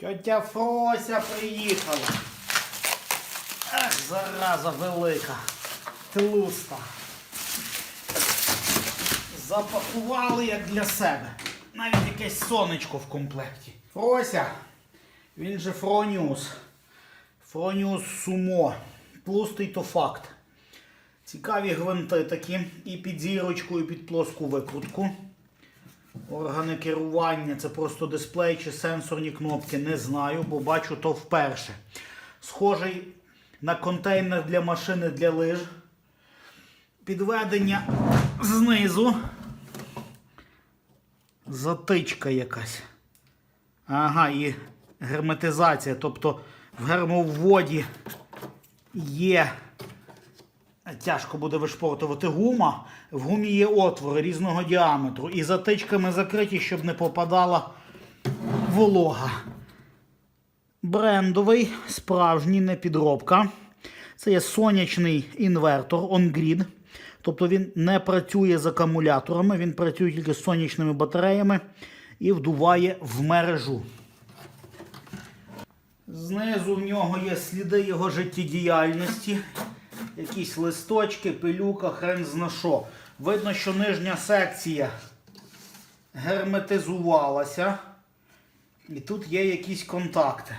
Тьотя Фрося приїхала. Ах, зараза велика. Тлуста. Запакували як для себе. Навіть якесь сонечко в комплекті. Фрося. Він же Фроніус. Фроніус Сумо. Тлустий то факт. Цікаві гвинти такі. І під зірочку, і під плоску викрутку. Органи керування це просто дисплей чи сенсорні кнопки, не знаю, бо бачу то вперше. Схожий на контейнер для машини для лиж. Підведення знизу. Затичка якась. Ага, і герметизація. Тобто в гермовводі є. Тяжко буде вишпортувати гума. В гумі є отвори різного діаметру. І затичками закриті, щоб не попадала волога. Брендовий, справжній, не підробка. Це є сонячний інвертор on-grid. Тобто він не працює з акумуляторами, він працює тільки з сонячними батареями і вдуває в мережу. Знизу в нього є сліди його життєдіяльності. Якісь листочки, пилюка, хрен зна що. Видно, що нижня секція герметизувалася. І тут є якісь контакти.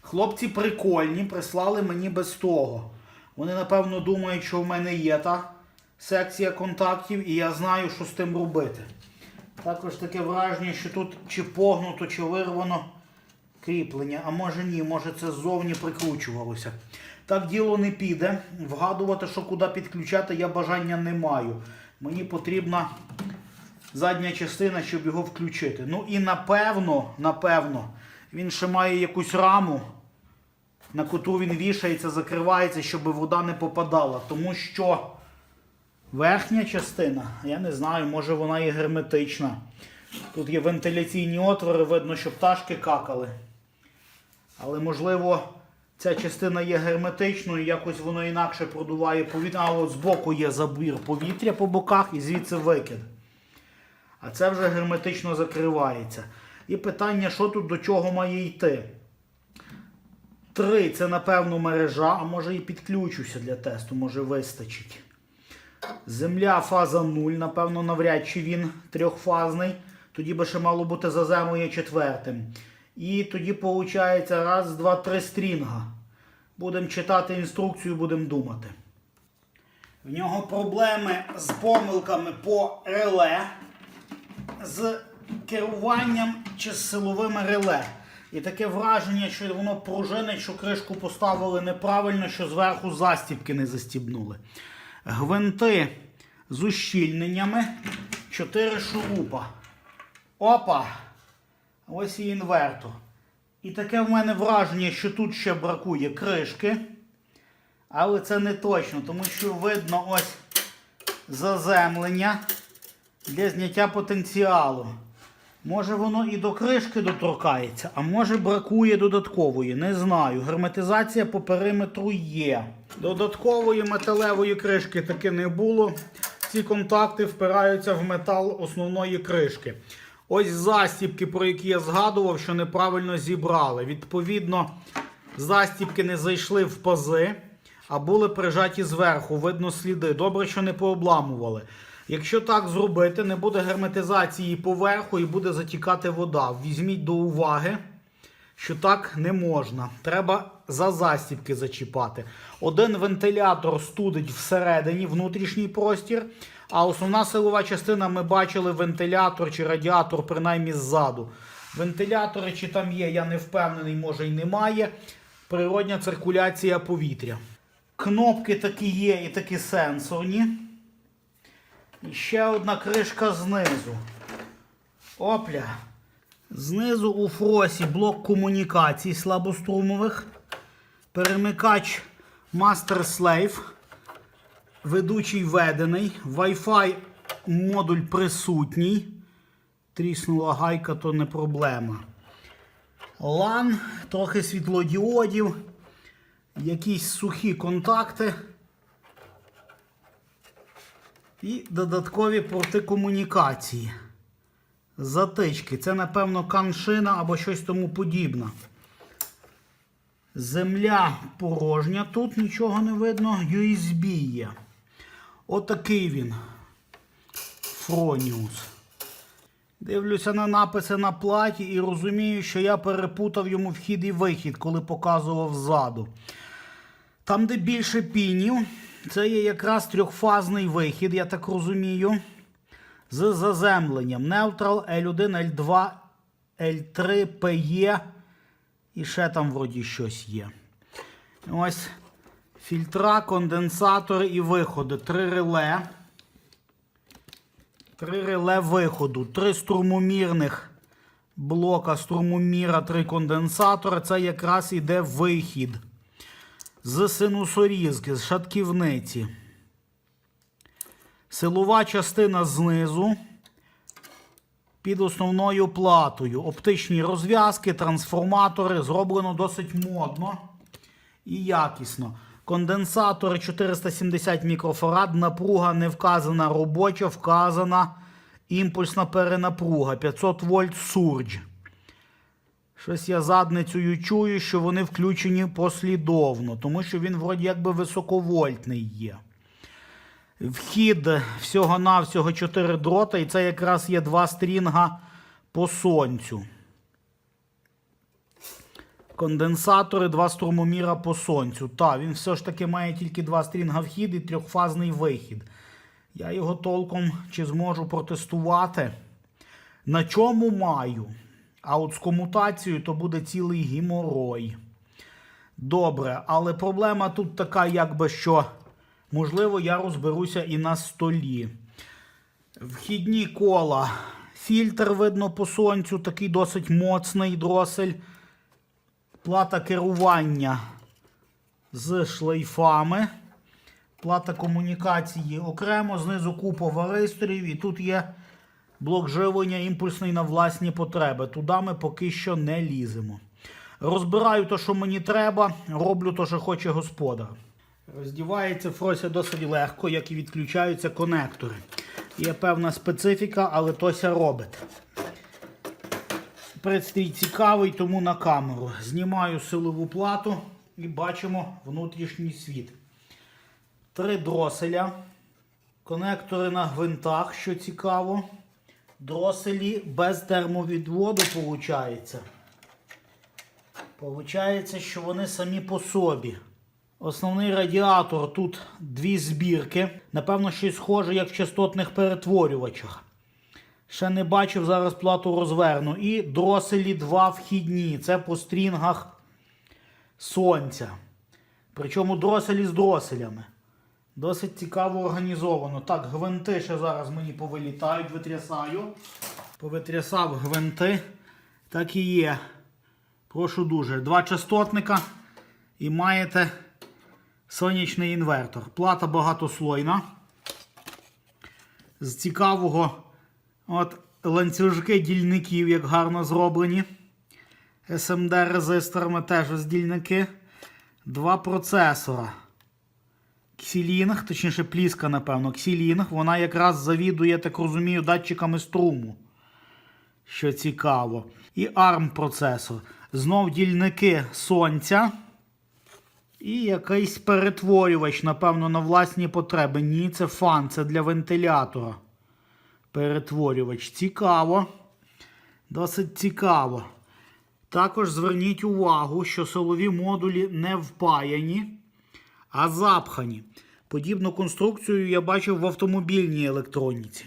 Хлопці прикольні, прислали мені без того. Вони, напевно, думають, що в мене є та секція контактів, і я знаю, що з тим робити. Також таке враження, що тут чи погнуто, чи вирвано кріплення, а може ні, може це ззовні прикручувалося. Так діло не піде. Вгадувати, що куди підключати, я бажання не маю. Мені потрібна задня частина, щоб його включити. Ну і напевно, напевно, він ще має якусь раму, на котру він вішається, закривається, щоб вода не попадала. Тому що верхня частина, я не знаю, може вона є герметична. Тут є вентиляційні отвори, видно, що пташки какали. Але можливо ця частина є герметичною, якось воно інакше продуває повітря. А от збоку є забір повітря по боках і звідси викид. А це вже герметично закривається. І питання, що тут до чого має йти. Три це, напевно, мережа, а може і підключуся для тесту, може вистачить. Земля фаза 0, напевно, навряд чи він трьохфазний. Тоді би ще мало бути заземлення четвертим. І тоді виходить раз, два, три стрінга. Будемо читати інструкцію, будемо думати. В нього проблеми з помилками по реле, з керуванням чи з силовими реле. І таке враження, що воно пружинить, що кришку поставили неправильно, що зверху застібки не застібнули. Гвинти з ущільненнями, 4 шурупа. Опа! Ось і інвертор. І таке в мене враження, що тут ще бракує кришки. Але це не точно, тому що видно ось заземлення для зняття потенціалу. Може воно і до кришки доторкається, а може бракує додаткової. Не знаю. Герметизація по периметру є. Додаткової металевої кришки таки не було. Ці контакти впираються в метал основної кришки. Ось застібки, про які я згадував, що неправильно зібрали. Відповідно, застібки не зайшли в пази, а були прижаті зверху. Видно сліди. Добре, що не пообламували. Якщо так зробити, не буде герметизації поверху і буде затікати вода. Візьміть до уваги, що так не можна. Треба за застібки зачіпати. Один вентилятор студить всередині внутрішній простір, а основна силова частина ми бачили вентилятор чи радіатор, принаймні ззаду. Вентилятори, чи там є, я не впевнений, може і немає. Природня циркуляція повітря. Кнопки такі є і такі сенсорні. І ще одна кришка знизу. Опля. Знизу у фросі блок комунікацій слабострумових. Перемикач Master Slave. Ведучий введений. Wi-Fi модуль присутній. Тріснула гайка, то не проблема. LAN, трохи світлодіодів, якісь сухі контакти. І додаткові порти комунікації. затички. Це, напевно, каншина або щось тому подібне. Земля порожня, тут нічого не видно, USB є. Отакий він. Фроніус. Дивлюся на написи на платі і розумію, що я перепутав йому вхід і вихід, коли показував ззаду. Там, де більше пінів, це є якраз трьохфазний вихід, я так розумію. З заземленням. Neutral L1, L2, L3, PE. І ще там вроді щось є. Ось фільтра, конденсатори і виходи. Три реле. Три реле виходу. Три струмомірних блока струмоміра, три конденсатори. Це якраз іде вихід. З синусорізки, з шатківниці. Силова частина знизу під основною платою. Оптичні розв'язки, трансформатори. Зроблено досить модно і якісно. Конденсатори 470 мікрофарад. Напруга не вказана робоча, вказана імпульсна перенапруга 500 вольт сурдж. Щось я задницею чую, що вони включені послідовно, тому що він вроді якби високовольтний є. Вхід всього-навсього 4 дрота, і це якраз є два стрінга по сонцю. Конденсатори, два струмоміра по сонцю. Так, він все ж таки має тільки два стрінга вхід і трьохфазний вихід. Я його толком чи зможу протестувати. На чому маю? А от з комутацією то буде цілий геморой. Добре, але проблема тут така, якби що. Можливо, я розберуся і на столі. Вхідні кола. Фільтр видно по сонцю, такий досить моцний дросель. Плата керування з шлейфами. Плата комунікації окремо, знизу купа варисторів. І тут є блок живлення імпульсний на власні потреби. Туди ми поки що не ліземо. Розбираю те, що мені треба, роблю те, що хоче господар. Роздівається Фрося досить легко, як і відключаються конектори. Є певна специфіка, але Тося робить. Пристрій цікавий, тому на камеру. Знімаю силову плату і бачимо внутрішній світ. Три дроселя. Конектори на гвинтах, що цікаво. Дроселі без термовідводу, виходить. Получається, що вони самі по собі. Основний радіатор тут дві збірки. Напевно, щось схоже, як в частотних перетворювачах. Ще не бачив, зараз плату розверну. І дроселі два вхідні. Це по стрінгах сонця. Причому дроселі з дроселями. Досить цікаво організовано. Так, гвинти ще зараз мені повилітають, витрясаю. Повитрясав гвинти. Так і є. Прошу дуже. Два частотника і маєте сонячний інвертор. Плата багатослойна. З цікавого от ланцюжки дільників, як гарно зроблені. SMD резисторами теж ось дільники. Два процесора. Ксілінг, точніше пліска, напевно, ксілінг. Вона якраз завідує, так розумію, датчиками струму. Що цікаво. І ARM процесор. Знов дільники сонця. І якийсь перетворювач, напевно, на власні потреби. Ні, це фан, це для вентилятора. Перетворювач. Цікаво. Досить цікаво. Також зверніть увагу, що силові модулі не впаяні, а запхані. Подібну конструкцію я бачив в автомобільній електроніці.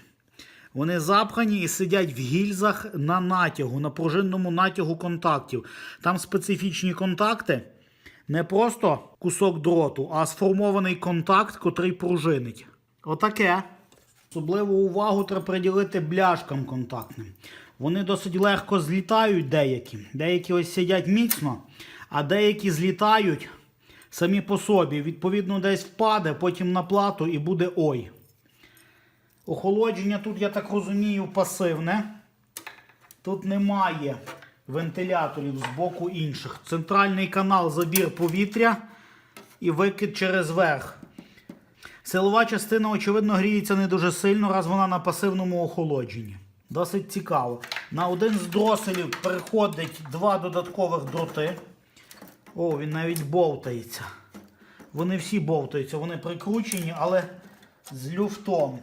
Вони запхані і сидять в гільзах на натягу, на пружинному натягу контактів. Там специфічні контакти. Не просто кусок дроту, а сформований контакт, котрий пружинить. Отаке. Особливу увагу треба приділити бляшкам контактним. Вони досить легко злітають деякі. Деякі ось сидять міцно, а деякі злітають самі по собі. Відповідно, десь впаде, потім на плату і буде ой. Охолодження тут, я так розумію, пасивне. Тут немає вентиляторів з боку інших. Центральний канал забір повітря і викид через верх. Силова частина, очевидно, гріється не дуже сильно, раз вона на пасивному охолодженні. Досить цікаво. На один з дроселів приходить два додаткових дроти. О, він навіть бовтається. Вони всі бовтаються, вони прикручені, але з люфтом.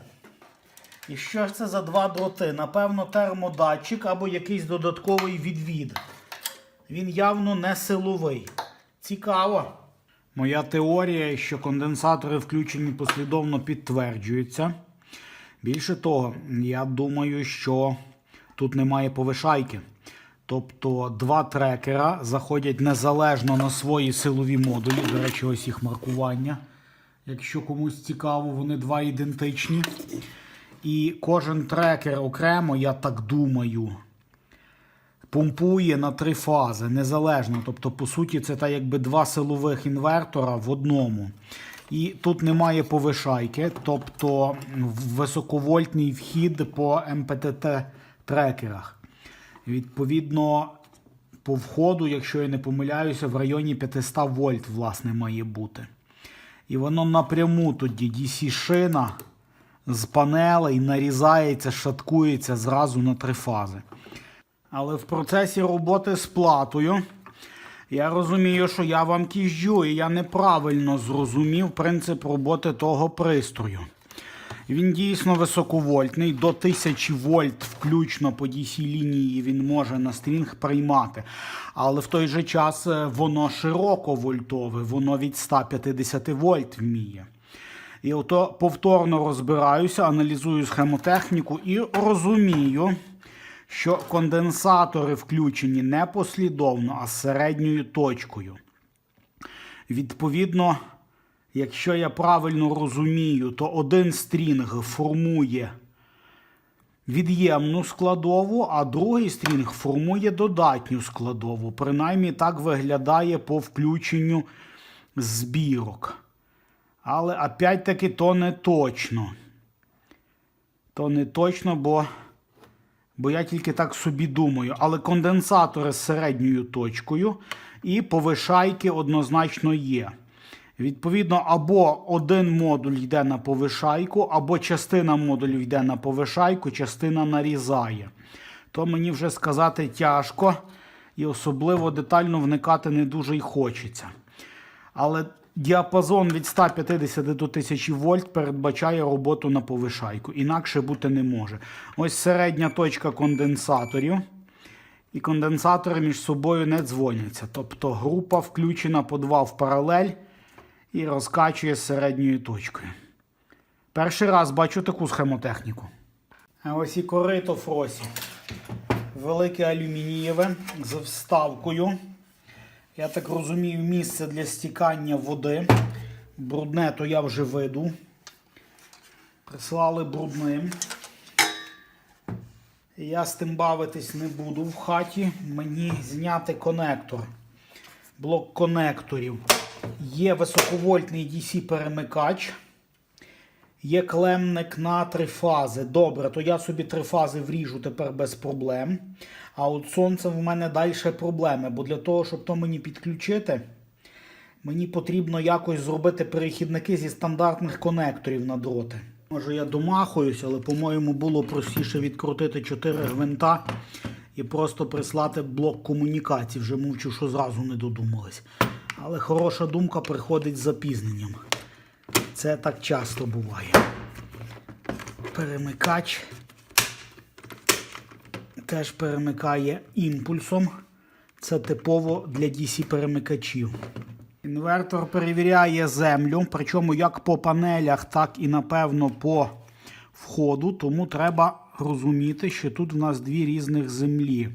І що ж це за два дроти? Напевно, термодатчик або якийсь додатковий відвід. Він явно не силовий. Цікаво. Моя теорія, що конденсатори включені послідовно підтверджується. Більше того, я думаю, що тут немає повишайки. Тобто два трекера заходять незалежно на свої силові модулі. До речі, ось їх маркування. Якщо комусь цікаво, вони два ідентичні. І кожен трекер окремо, я так думаю, помпує на три фази незалежно. Тобто, по суті, це так якби два силових інвертора в одному. І тут немає повишайки, тобто високовольтний вхід по МПТТ трекерах. Відповідно, по входу, якщо я не помиляюся, в районі 500 вольт, власне, має бути. І воно напряму тоді DC-шина з панелей нарізається, шаткується зразу на три фази. Але в процесі роботи з платою я розумію, що я вам кіжджу, і я неправильно зрозумів принцип роботи того пристрою. Він дійсно високовольтний, до 1000 вольт включно по DC лінії він може на стрінг приймати. Але в той же час е, воно широковольтове, воно від 150 вольт вміє. І ото повторно розбираюся, аналізую схемотехніку і розумію, що конденсатори включені не послідовно, а з середньою точкою. Відповідно, якщо я правильно розумію, то один стрінг формує від'ємну складову, а другий стрінг формує додатню складову. Принаймні так виглядає по включенню збірок. Але опять-таки то не точно. То не точно, бо, бо я тільки так собі думаю. Але конденсатори з середньою точкою і повишайки однозначно є. Відповідно, або один модуль йде на повишайку, або частина модулю йде на повишайку, частина нарізає. То мені вже сказати тяжко і особливо детально вникати не дуже й хочеться. Але діапазон від 150 до 1000 вольт передбачає роботу на повишайку. Інакше бути не може. Ось середня точка конденсаторів. І конденсатори між собою не дзвоняться. Тобто група включена по два в паралель і розкачує з середньою точкою. Перший раз бачу таку схемотехніку. А ось і корито Фросі. Велике алюмінієве з вставкою. Я так розумію, місце для стікання води. Брудне то я вже виду. Прислали брудним. Я з тим бавитись не буду в хаті. Мені зняти конектор. Блок конекторів. Є високовольтний DC перемикач. Є клемник на три фази. Добре, то я собі три фази вріжу тепер без проблем. А от сонцем в мене далі проблеми. Бо для того, щоб то мені підключити, мені потрібно якось зробити перехідники зі стандартних конекторів на дроти. Може я домахуюсь, але, по-моєму, було простіше відкрутити 4 гвинта і просто прислати блок комунікацій. Вже мовчу, що зразу не додумались. Але хороша думка приходить з запізненням. Це так часто буває. Перемикач теж перемикає імпульсом. Це типово для DC-перемикачів. Інвертор перевіряє землю, причому як по панелях, так і, напевно, по входу. Тому треба розуміти, що тут в нас дві різних землі.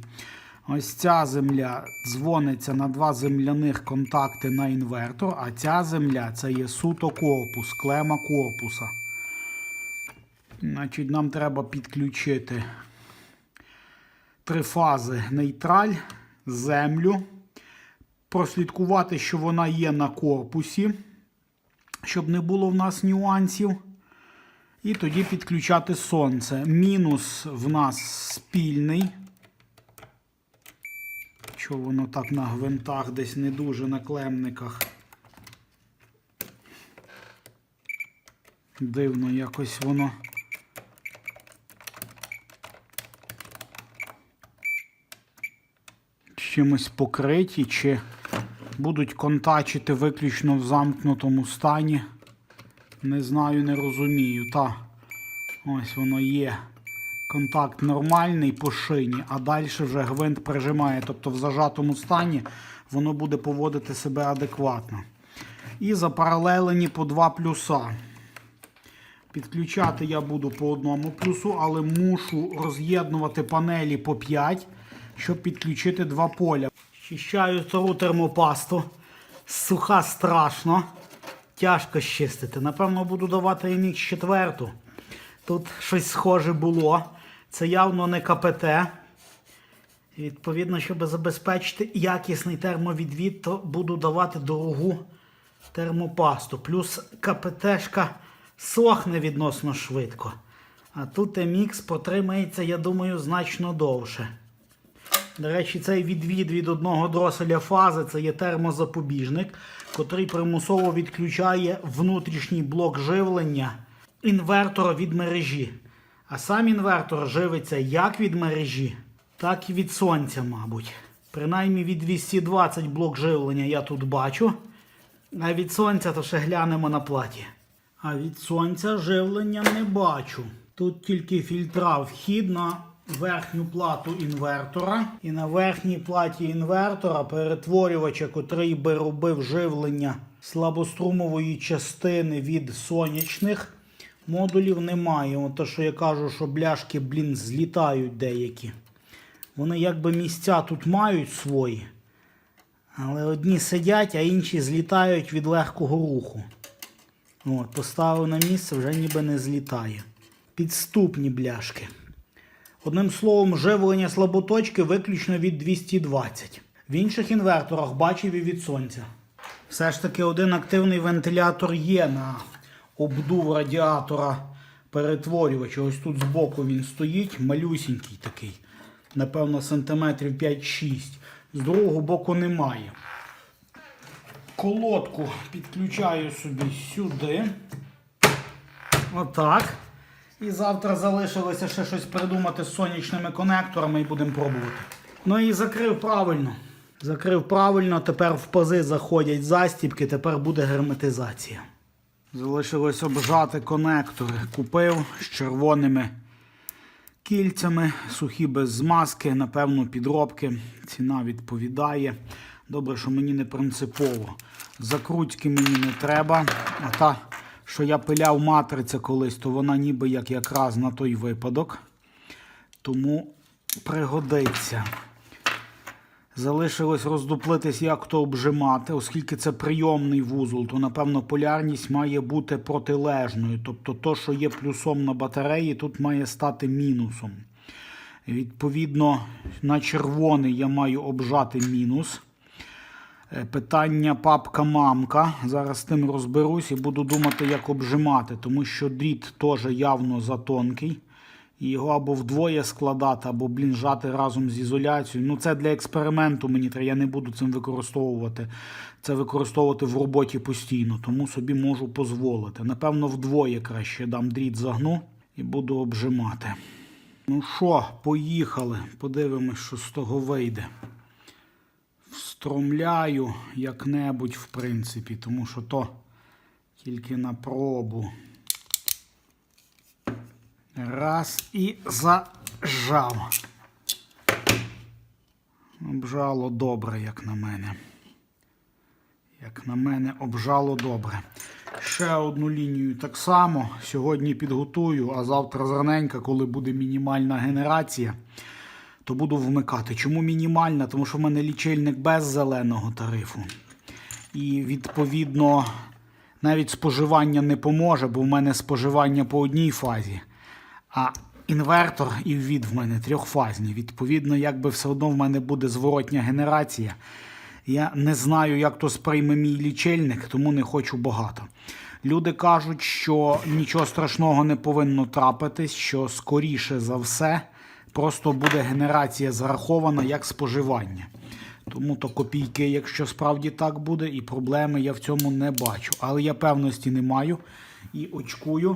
Ось ця земля дзвониться на два земляних контакти на інвертор, а ця земля це є суто корпус, клема корпуса. Значить, нам треба підключити три фази нейтраль, землю, прослідкувати, що вона є на корпусі, щоб не було в нас нюансів. І тоді підключати сонце. Мінус в нас спільний. Що воно так на гвинтах, десь не дуже на клемниках. Дивно якось воно. Чимось покриті, чи будуть контачити виключно в замкнутому стані. Не знаю, не розумію. Та ось воно є. Контакт нормальний по шині, а далі вже гвинт прижимає. Тобто в зажатому стані воно буде поводити себе адекватно. І запаралелені по два плюса. Підключати я буду по одному плюсу, але мушу роз'єднувати панелі по 5, щоб підключити два поля. Щищаю стару термопасту. Суха страшно. Тяжко щистити. Напевно, буду давати MX 4. Тут щось схоже було. Це явно не КПТ. Відповідно, щоб забезпечити якісний термовідвід, то буду давати дорогу термопасту. Плюс КПТшка сохне відносно швидко. А тут MX протримається, я думаю, значно довше. До речі, цей відвід від одного дроселя фази це є термозапобіжник, котрий примусово відключає внутрішній блок живлення інвертора від мережі. А сам інвертор живиться як від мережі, так і від сонця, мабуть. Принаймні від 220 блок живлення я тут бачу. А від сонця то ще глянемо на платі. А від сонця живлення не бачу. Тут тільки фільтра вхід на верхню плату інвертора. І на верхній платі інвертора перетворювача, котрий би робив живлення слабострумової частини від сонячних модулів, немає. Ото що я кажу, що бляшки, блін, злітають деякі. Вони якби місця тут мають свої. Але одні сидять, а інші злітають від легкого руху. От, поставив на місце, вже ніби не злітає. Підступні бляшки. Одним словом, живлення слаботочки виключно від 220. В інших інверторах бачив і від сонця. Все ж таки один активний вентилятор є на обдув радіатора перетворювача. Ось тут збоку він стоїть, малюсінький такий. Напевно, сантиметрів 5-6. З другого боку немає. Колодку підключаю собі сюди. Отак. І завтра залишилося ще щось придумати з сонячними конекторами і будемо пробувати. Ну і закрив правильно. Закрив правильно, тепер в пази заходять застібки, тепер буде герметизація. Залишилось обжати конектори. Купив з червоними кільцями, сухі без змазки, напевно, підробки. Ціна відповідає. Добре, що мені не принципово. Закрутки мені не треба. А та, що я пиляв матриця колись, то вона ніби як якраз на той випадок. Тому пригодиться. Залишилось роздуплитись, як то обжимати, оскільки це прийомний вузол, то напевно полярність має бути протилежною. Тобто, то, що є плюсом на батареї, тут має стати мінусом. Відповідно, на червоний я маю обжати мінус. Е, Питання папка-мамка. Зараз з тим розберусь і буду думати, як обжимати, тому що дріт теж явно затонкий. І його або вдвоє складати, або блін, жати разом з ізоляцією. Ну, це для експерименту мені треба. Я не буду цим використовувати. Це використовувати в роботі постійно, тому собі можу дозволити. Напевно, вдвоє краще дам дріт загну і буду обжимати. Ну що, поїхали. Подивимось, що з того вийде. Встромляю як-небудь, в принципі, тому що то тільки на пробу. Раз і зажав. Обжало добре, як на мене. Як на мене, обжало добре. Ще одну лінію так само. Сьогодні підготую, а завтра зраненька, коли буде мінімальна генерація, то буду вмикати. Чому мінімальна? Тому що в мене лічильник без зеленого тарифу. І відповідно навіть споживання не поможе, бо в мене споживання по одній фазі. А інвертор і ввід в мене трьохфазні. Відповідно, якби все одно в мене буде зворотня генерація. Я не знаю, як то сприйме мій лічильник, тому не хочу багато. Люди кажуть, що нічого страшного не повинно трапитись, що скоріше за все просто буде генерація зарахована як споживання. Тому то копійки, якщо справді так буде, і проблеми я в цьому не бачу. Але я певності не маю і очкую,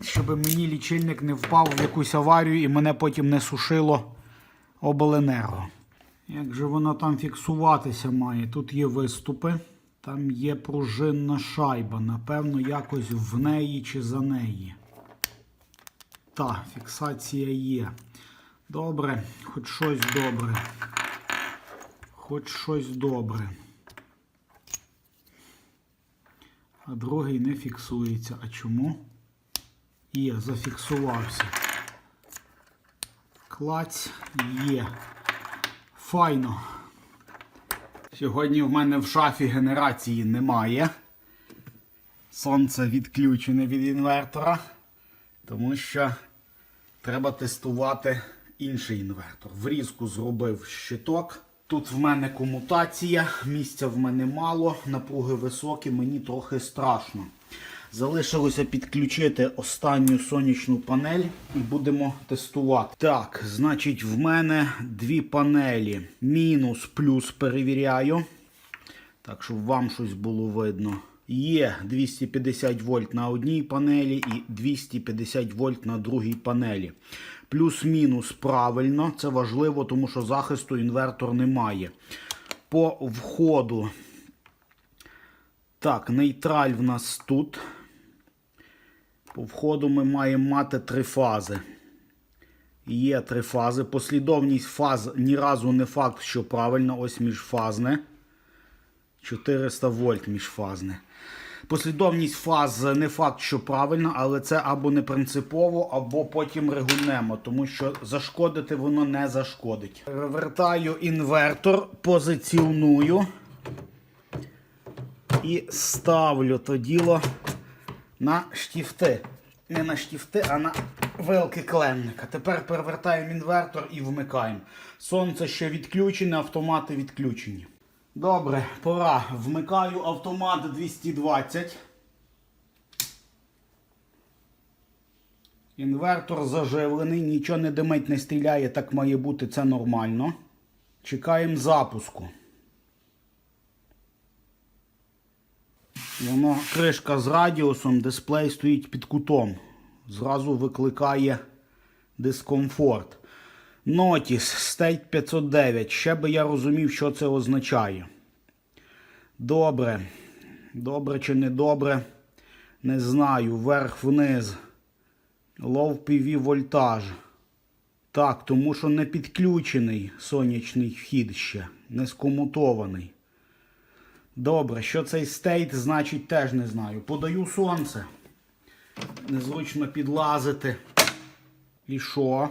щоб мені лічильник не впав в якусь аварію і мене потім не сушило обленерго. Як же вона там фіксуватися має? Тут є виступи, там є пружинна шайба. Напевно, якось в неї чи за неї. Та, фіксація є. Добре, хоч щось добре. Хоч щось добре. А другий не фіксується. А чому? Є, зафіксувався. Клаць є. Файно. Сьогодні в мене в шафі генерації немає. Сонце відключене від інвертора, тому що треба тестувати інший інвертор. Врізку зробив щиток. Тут в мене комутація, місця в мене мало, напруги високі, мені трохи страшно. Залишилося підключити останню сонячну панель і будемо тестувати. Так, значить, в мене дві панелі. Мінус, плюс перевіряю. Так, щоб вам щось було видно. Є 250 вольт на одній панелі і 250 вольт на другій панелі. Плюс-мінус правильно, це важливо, тому що захисту інвертор немає. По входу. Так, нейтраль в нас тут. По входу ми маємо мати три фази. Є три фази. Послідовність фаз ні разу не факт, що правильно, ось міжфазне. 400 вольт міжфазне. Послідовність фаз не факт, що правильно, але це або не принципово, або потім регульнемо, тому що зашкодити воно не зашкодить. Перевертаю інвертор, позиціоную і ставлю то діло на штіфти. Не на штіфти, а на вилки клемника. Тепер перевертаємо інвертор і вмикаємо. Сонце ще відключене, автомати відключені. Добре, пора. Вмикаю автомат 220. Інвертор заживлений, нічого не димить, не стріляє, так має бути, це нормально. Чекаємо запуску. Воно кришка з радіусом, дисплей стоїть під кутом. Зразу викликає дискомфорт. Notice State 509. Ще би я розумів, що це означає. Добре. Добре чи не добре? Не знаю. Вверх-вниз. Low PV вольтаж. Так, тому що не підключений сонячний вхід ще. Не скомутований. Добре, що цей стейт значить, теж не знаю. Подаю сонце. Незручно підлазити. І що?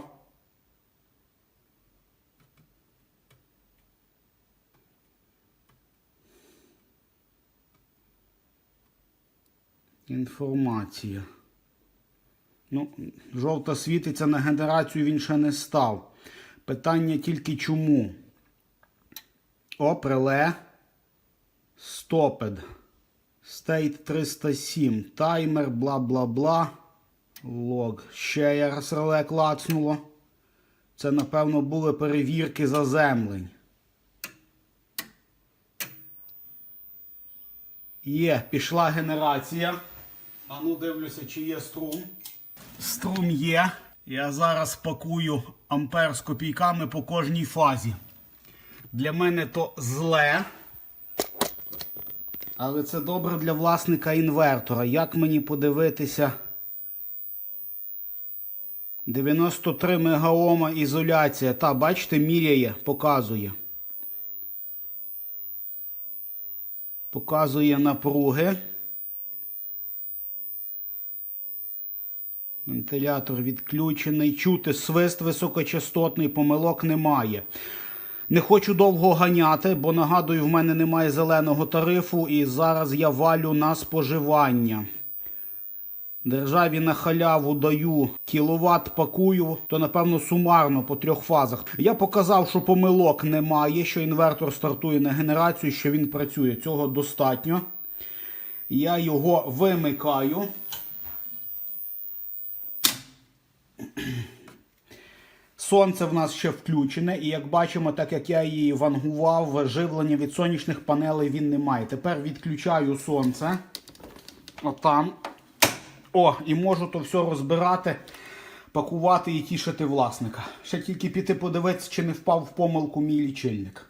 Інформація. Ну, жовта світиться на генерацію, він ще не став. Питання тільки чому. О, преле. Стопед. Стейт 307. Таймер, бла бла бла. Лог. Ще я раз реле клацнуло. Це, напевно, були перевірки заземлень. Є, пішла генерація. А ну дивлюся, чи є струм. Струм є. Я зараз пакую ампер з копійками по кожній фазі. Для мене то зле. Але це добре для власника інвертора. Як мені подивитися? 93 мегаома ізоляція. Та, бачите, міряє, показує. Показує напруги. Вентилятор відключений. Чути свист високочастотний, помилок немає. Не хочу довго ганяти, бо нагадую, в мене немає зеленого тарифу, і зараз я валю на споживання. Державі на халяву даю кіловат пакую, то напевно сумарно по трьох фазах. Я показав, що помилок немає, що інвертор стартує на генерацію, що він працює. Цього достатньо. Я його вимикаю. Сонце в нас ще включене, і як бачимо, так як я її вангував, живлення від сонячних панелей він не має. Тепер відключаю сонце. Отам. О, і можу то все розбирати пакувати і тішити власника. Ще тільки піти подивитися, чи не впав в помилку мій лічильник.